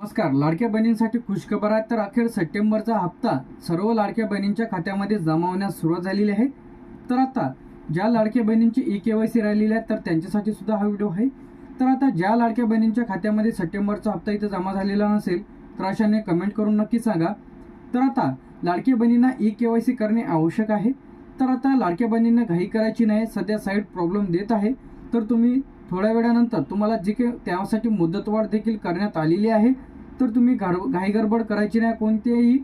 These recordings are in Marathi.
नमस्कार. लाडक्या बहिणींसाठी खुशखबर आहे तर अखेर सप्टेंबरचा हप्ता सर्व लाडक्या बहिणींच्या खात्यामध्ये जमा होण्यास सुरुवात झालेली आहे. तर आता ज्या लाडक्या बहिणींची ई के वाय सी राहिलेली आहे तर त्यांच्यासाठी सुद्धा हा व्हिडिओ आहे. तर आता ज्या लाडक्या बहिणींच्या खात्यामध्ये सप्टेंबरचा हप्ता इथे जमा झालेला नसेल तर अशाने कमेंट करून नक्की सांगा. तर आता लाडक्या बहिणींना ई के वाय सी करणे आवश्यक आहे. तर आता लाडक्या बहिणींना घाई करायची नाही सध्या साईट प्रॉब्लेम देत आहे. तर तुम्ही थोड्या वेळानंतर तुम्हाला जे काही त्यासाठी मुदतवाढ देखील करण्यात आलेली आहे. तर तुम्ही घर घाईगडबड करायची नाही. कोणत्याही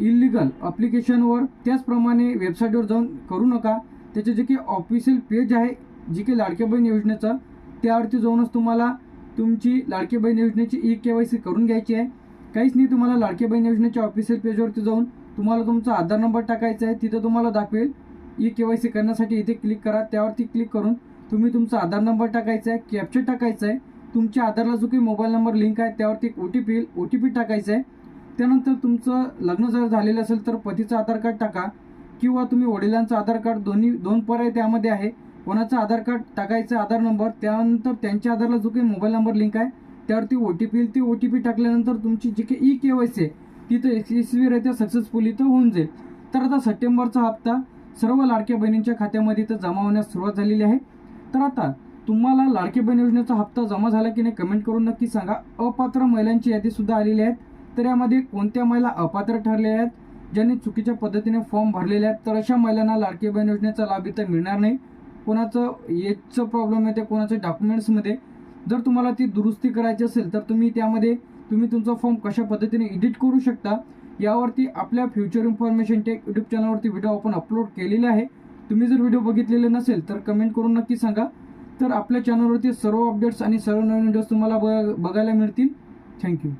इलिगल अप्लिकेशनवर त्याचप्रमाणे वेबसाईटवर जाऊन करू नका. त्याचे जे काही ऑफिशियल पेज आहे जी काही लाडक्या बहीण योजनेचं त्यावरती जाऊनच तुम्हाला तुमची लाडकी बहीण योजनेची ई के वाय सी करून घ्यायची आहे. काहीच नाही तुम्हाला लाडकी बहीण योजनेच्या ऑफिशियल पेजवरती जाऊन तुम्हाला तुमचा आधार नंबर टाकायचा आहे. तिथं तुम्हाला दाखवेल ई के वाय सी करण्यासाठी इथे क्लिक करा. त्यावरती क्लिक करून तुम्ही तुमचा आधार नंबर टाकायचा आहे कॅप्चर टाकायचा आहे. तुमच्या आधारला जो काही मोबाईल नंबर लिंक आहे त्यावरती एक ओ टी पी येईल ओ टी पी टाकायचं आहे त्यानंतर तुमचं लग्न जर झालेलं असेल तर पतीचं आधार कार्ड टाका किंवा तुम्ही वडिलांचं आधार कार्ड दोन्ही दोन पर्याय त्यामध्ये आहे. कोणाचं आधार कार्ड टाकायचं आधार नंबर त्यानंतर त्यांच्या आधारला जो काही मोबाईल नंबर लिंक आहे त्यावरती ओ टी पी येईल. ती ओ टी पी टाकल्यानंतर तुमची जी काही ई के वाय सी आहे तिथं राहते सक्सेसफुल इथं होऊन जाईल. तर आता सप्टेंबरचा हप्ता सर्व लाडक्या बहिणींच्या खात्यामध्ये इथं जमा होण्यास सुरुवात झालेली आहे. तर आता तुम्हाला लाडकी बहीण योजनेचा हप्ता जमा झाला की नाही कमेंट करून नक्की सांगा. अपात्र महिलांची यादी सुद्धा आलेली आहे तर यामध्ये कोणत्या महिला अपात्र ठरलेल्या आहेत? ज्यांनी चुकीच्या पद्धतीने फॉर्म भरलेले आहेत तर अशा महिलांना लाडकी बहीण योजनेचा लाभ इथं मिळणार नाही. कोणाचं एजचं प्रॉब्लेम येते कोणाच्या डॉक्युमेंट्समध्ये जर तुम्हाला ती दुरुस्ती करायची असेल तर तुम्ही त्यामध्ये तुम्ही तुमचा फॉर्म कशा पद्धतीने एडिट करू शकता? यावरती आपल्या फ्युचर इन्फॉर्मेशन टेक यूट्यूब चॅनलवरती व्हिडिओ आपण अपलोड केलेला आहे. तुम्ही जर व्हिडिओ बघितलेले नसेल तर कमेंट करून नक्की सांगा. तर आपल्या चॅनलवरती सर्व अपडेट्स आणि सर्व नवीन व्हिडिओज तुम्हाला बघ बघायला मिळतील. थँक्यू